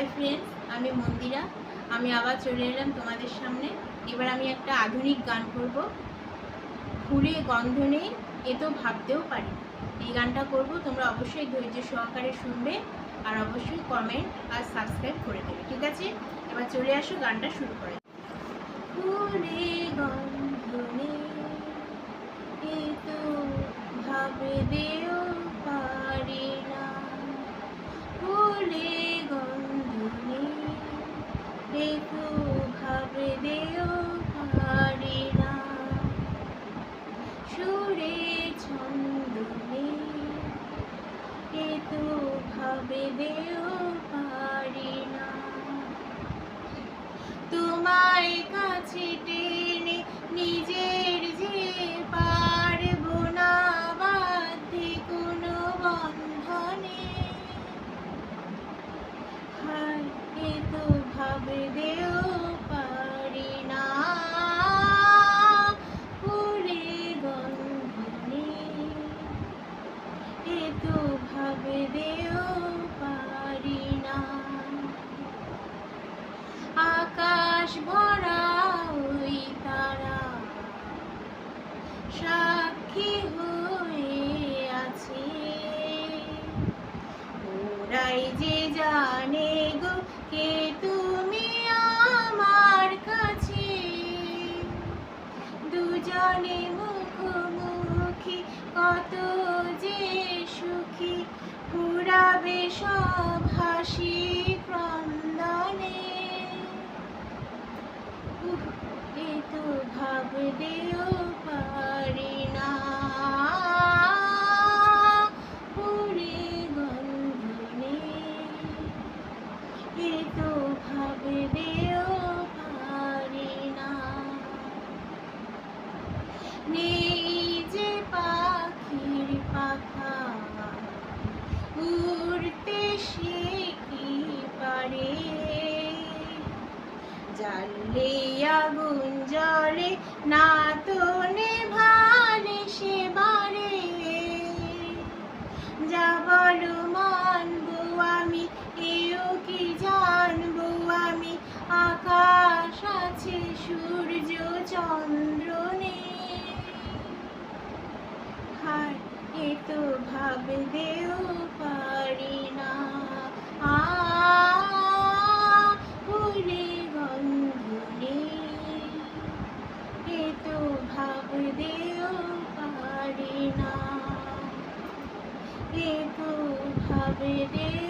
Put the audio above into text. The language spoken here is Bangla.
হাই ফ্রেন্ডস আমি মন্দিরা। আমি আবার চলে এলাম তোমাদের সামনে। এবার আমি একটা আধুনিক গান করব। ফুলে গন্ধ নেই, এ তো ভাবতেও পারি। এই গানটা করব, তোমরা অবশ্যই ধৈর্য সহকারে শুনবে আর অবশ্যই কমেন্ট আর সাবস্ক্রাইব করে দেবে, ঠিক আছে? এবার চলে আসো, গানটা শুরু করে। ফুলে গন্ধ নেই, এ তো ভাবতেও দেও পারি না তো ভাবে দেও পারি না তোমায় কাছে টেনে নিজের তো ভাবে দেও পারি না। আকাশ ভরা ওই তারা, সাক্ষী হয়ে আছে। ওরাই যে জানে গো কে তুমি আমার কাছে, দুজনে মুখোমুখি সব হাসি ক্রন্দনে। এ তো ভাবতেও পারি না। পুরে গন্ধ নেই এ তো ভাবতেও পারি না। নেই যে পাখির পাখা উড়তে সে কি পারে? জ্বাললে আগুন জলে না তো নেভালে সে বারে। যা বলো মানবো আমি, এও কি জানব আমি? আকাশ আছে সূর্য চন্দ্র এ তো না It is